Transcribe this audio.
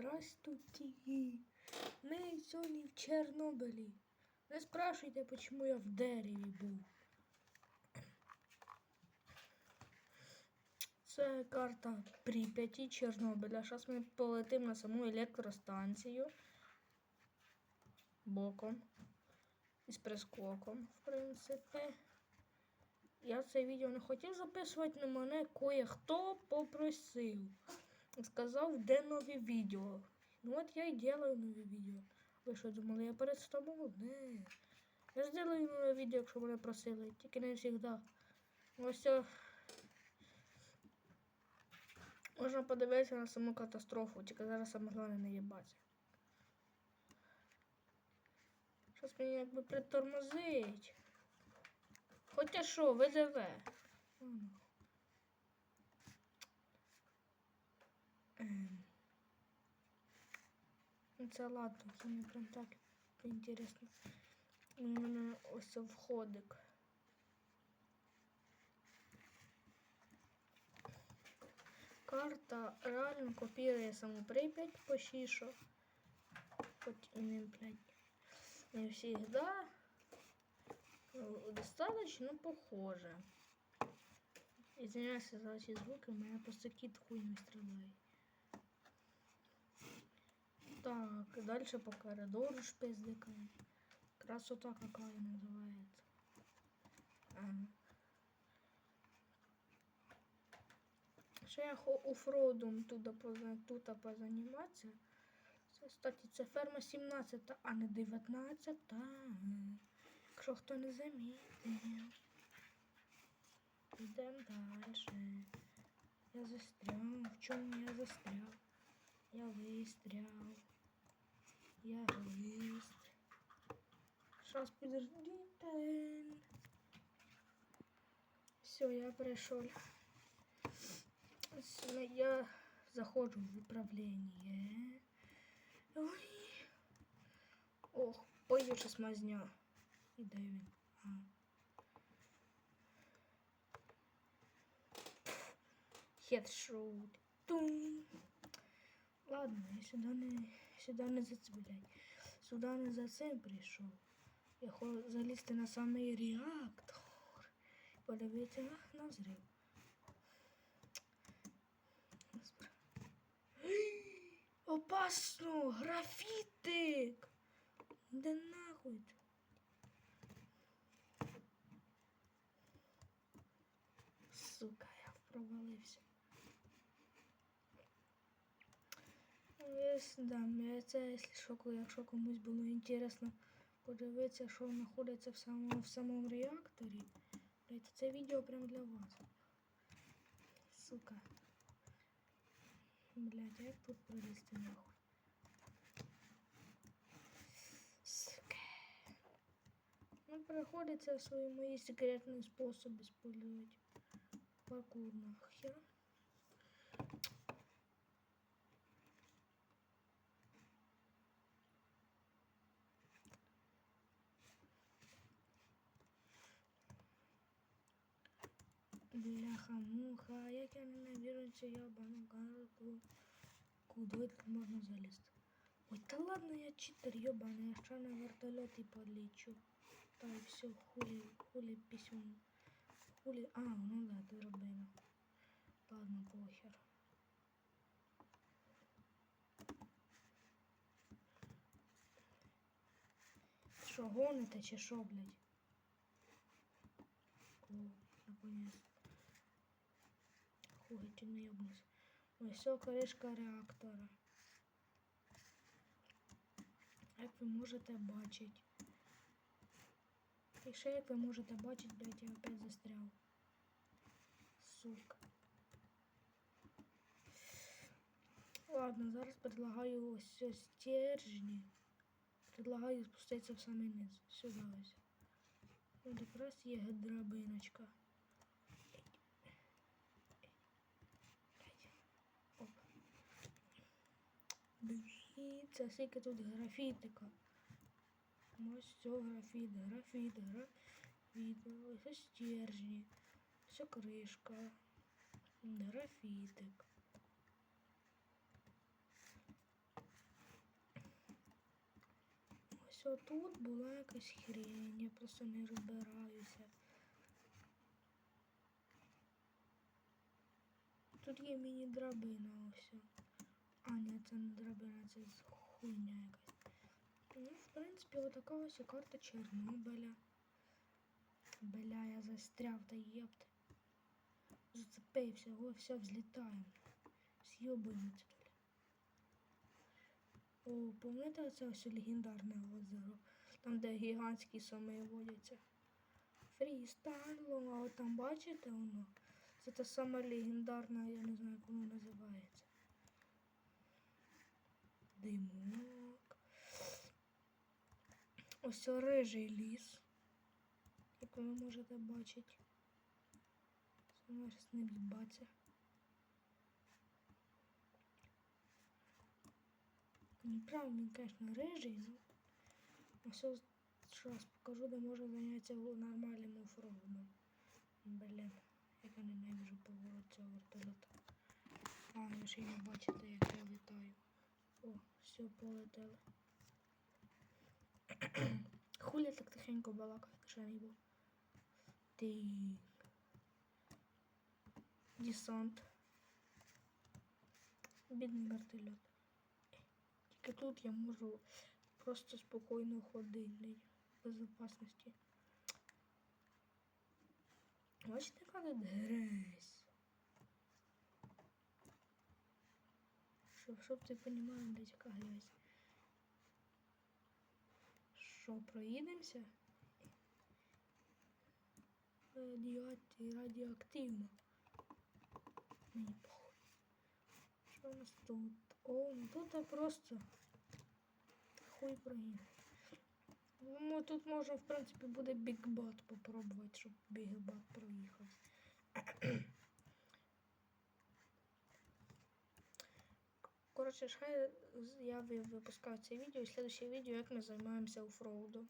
Здравствуйте. Ми сьогодні в Чорнобилі. Не спрашуйте, чому я в дереві був. Це карта Прип'яті Чорнобиля. Зараз ми полетимо на саму електростанцію. Боком. І з прискоком, в принципі. Я це відео не хотів записувати, але мене кое-хто попросив. Сказав, де нові відео. Ну от я і делаю нові відео. Ви що думали, я перед тобою? Не. Я зроблю нове відео, якщо мене просили. Тільки не завжди. Ось все. Можна подивитися на саму катастрофу, тільки зараз саме головне не їбаться. Щось мені якби притормозить. Хоча що, ВДВ. Це ладно, це мені прям так інтересно. У мене ось входик. Карта реально копірує саму Прип'ять що. Хоч і не, блядь, не всегда. Ну, Достаточно похоже. Извиняюсь за эти звуки, у меня просто кит хуйню страдает. Так, дальше по коридору шпиздикаем. Красота какая называется. Ага. Ще я поза, тут позаніматися. Це, кстати, це ферма 17, а не 19. Якщо хто не замітив. Йдемо далі. Я застряв. В чому я застряв? Я вистряв. Я вист. Сейчас подождите. Все, я пришел. Я заходжу в управління. Ой. Ох, поїжджа смазня. І де він? А. Хедшот. Тум. Ладно, я сюди не, сюди не за це, блядь. Сюди не за цим прийшов. Я хочу залізти на самий реактор. Подивитися на, на взрив. Опасно! Графітик! Да нахуй. Сука, я провалився. Єс, да, я це, якщо якщо комусь було інтересно подивитися, що знаходиться в самому, в самому реакторі, то це відео прямо для вас. Сука. Блядь, як тут пролізти нахуй? Ну, приходится свои мои секретные способы использовать. Паркур нахер. Бляха-муха, як я ненавижу цю ябану карту. Куди тут можна залізти? Ой, та ладно, я читер, ебаный, я ще на вертольоті полечу. Та й все, хулі, хулі письмо. Хулі, а, ну да, ти робина. Ладно, похер. Що, гоните чи що, блядь? О, наконец. Хуй, ти не. Ось все, кришка реактора. Як ви можете бачити. І ще як ви можете бачити, блядь, я опять застряв. Сука. Ладно, зараз предлагаю ось ось стержні. Предлагаю спуститися в самий низ. Сюди ось. Тут якраз є драбиночка. Дивіться, скільки тут графітика. Ось все графіт, графіт, графіт, ось стержні, все кришка, графітик. Ось тут була якась хрень, я просто не розбираюся. Тут є міні-драбина ось. А, ні, це не драбина, це хуйня якась. Ну, в принципі, отака ось карта Чорнобиля. Бля, я застряв та єпт. Зацепився, о, все, взлітаємо. З'єбуємося тут. О, пам'ятаєте це ось легендарне озеро, там, де гігантські соми водяться. Фрістайлом, а от там бачите воно? Це та сама легендарна, я не знаю, як воно називається. Димок. Ось рижий ліс, як ви можете бачити. Зараз з ним їбаться. Неправда, він, звісно, рижий, ну. Ось зараз покажу, де можна зайнятися нормальним оффроудом. Блін, як я ненавижу поворот цього вертольота. А, ви ще й не бачите, як я все, полетели. Хуля так тихенько балакає, що не був. Тик. Десант. Бідний вертольот. Тільки тут я можу просто спокійно ходити в безопасності. Бачите, яка тут грязь. Щоб, щоб ти розумів, де яка грязь. Що, проїдемося? Радіаті, радіоактивно. Мені похуй. Що у нас тут? О, ну тут просто хуй проїде. Ну, тут можна, в принципі, буде бігбат попробувати, щоб бігбат проїхав. Коротше, хай я ви- випускаю це відео і следующее відео, як ми займаємося оффроудом.